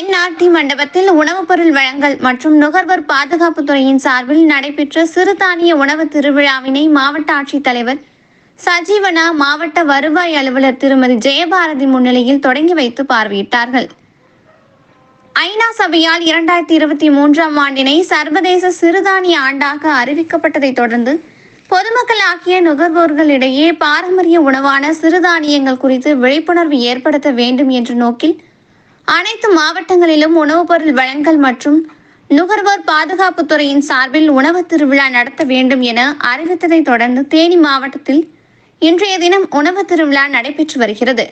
NRT மண்டபத்தில் உணவுப் பொருள் வழங்கல் மற்றும் நுகர்வோர் பாதுகாப்பு துறையின் சார்பில் நடைபெற்ற சிறுதானிய உணவு திருவிழாவினை மாவட்ட ஆட்சித்தலைவர் சஜீவனா மாவட்ட வருவாய் அலுவலர் திருமதி ஜெயபாரதி முன்னிலையில் தொடங்கி வைத்து பார்வையிட்டார்கள். ஐநா சபையால் இரண்டாயிரத்தி இருபத்தி மூன்றாம் ஆண்டினை சர்வதேச சிறுதானிய ஆண்டாக அறிவிக்கப்பட்டதைத் தொடர்ந்து பொதுமக்கள் ஆகிய நுகர்வோர்களிடையே பாரம்பரிய உணவான சிறுதானியங்கள் குறித்து விழிப்புணர்வு ஏற்படுத்த வேண்டும் என்ற நோக்கில் அனைத்து மாவட்டங்களிலும் உணவுப் பொருள் வழங்கல் மற்றும் நுகர்வோர் பாதுகாப்பு துறையின் சார்பில் உணவு திருவிழா நடத்த வேண்டும் என அறிவித்ததைத் தொடர்ந்து தேனி மாவட்டத்தில் இன்றைய தினம் உணவு திருவிழா நடைபெற்று வருகிறது.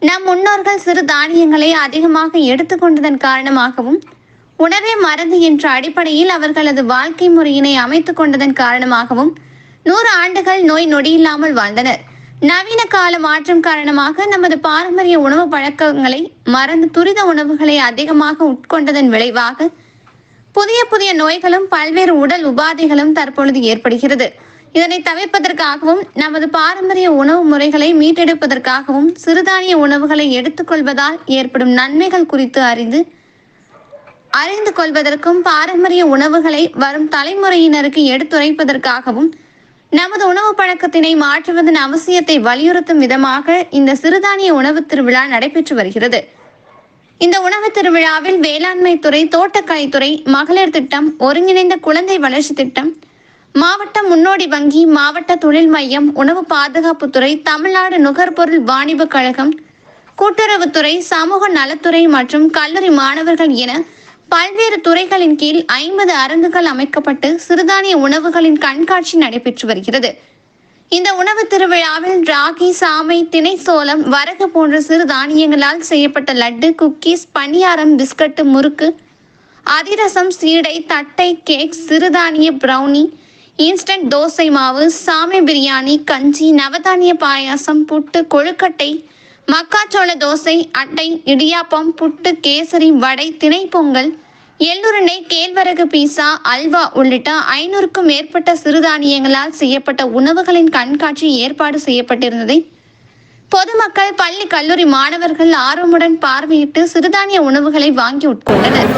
நம் முன்னோர்கள் சிறு தானியங்களை அதிகமாக எடுத்துக்கொண்டதன் காரணமாகவும் உணவே மருந்து என்ற அடிப்படையில் அவர்களது வாழ்க்கை முறையினை அமைத்துக் கொண்டதன் காரணமாகவும் நூறு ஆண்டுகள் நோய் நொடியில்லாமல் வாழ்ந்தனர். நவீன கால மாற்றம் காரணமாக நமது பாரம்பரிய உணவு பழக்கங்களை மறந்து துரித உணவுகளை அதிகமாக உட்கொண்டதன் விளைவாக புதிய புதிய நோய்களும் பல்வேறு உடல் உபாதைகளும் தற்பொழுது ஏற்படுகிறது. இதனை தவிர்ப்பதற்காகவும் நமது பாரம்பரிய உணவு முறைகளை மீட்டெடுப்பதற்காகவும் சிறுதானிய உணவுகளை எடுத்துக்கொள்வதால் ஏற்படும் நன்மைகள் குறித்து அறிந்து அறிந்து கொள்வதற்கும் பாரம்பரிய உணவுகளை வரும் தலைமுறையினருக்கு எடுத்துரைப்பதற்காகவும் நமது உணவு பழக்கத்தினை மாற்றுவதன் அவசியத்தை வலியுறுத்தும் விதமாக இந்த சிறுதானிய உணவு திருவிழா நடைபெற்று வருகிறது. இந்த உணவு திருவிழாவில் வேளாண்மை துறை தோட்டக்கலைத்துறை மகளிர் திட்டம் ஒருங்கிணைந்த குழந்தை வளர்ச்சி திட்டம் மாவட்ட முன்னோடி வங்கி மாவட்ட தொழில் மையம் உணவு பாதுகாப்புத்துறை தமிழ்நாடு நுகர்பொருள் வாணிப கழகம் கூட்டுறவுத்துறை சமூக நலத்துறை மற்றும் கல்லூரி மாணவர்கள் என பல்வேறு துறைகளின் கீழ் ஐம்பது அரங்குகள் அமைக்கப்பட்டு சிறுதானிய உணவுகளின் கண்காட்சி நடைபெற்று வருகிறது. இந்த உணவு திருவிழாவில் ராகி சாமை திணை சோளம் வரகு போன்ற சிறு தானியங்களால் செய்யப்பட்ட லட்டு குக்கீஸ் பணியாரம் பிஸ்கட்டு முறுக்கு அதிரசம் சீடை தட்டை கேக் சிறுதானிய பிரவுனி இன்ஸ்டன்ட் தோசை மாவு சாமை பிரியாணி கஞ்சி நவதானிய பாயாசம் புட்டு கொழுக்கட்டை மக்காச்சோள தோசை அட்டை இடியாப்பம் புட்டு கேசரி வடை திணைப்பொங்கல் பொங்கல் எள்ளுருண்டை கேழ்வரகு பீஸா அல்வா உள்ளிட்ட ஐநூறுக்கும் மேற்பட்ட சிறுதானியங்களால் செய்யப்பட்ட உணவுகளின் கண்காட்சி ஏற்பாடு செய்யப்பட்டிருந்ததை. பொதுமக்கள் பள்ளி கல்லூரி மாணவர்கள் ஆர்வமுடன் பார்வையிட்டு சிறுதானிய உணவுகளை வாங்கி உட்கொண்டனர்.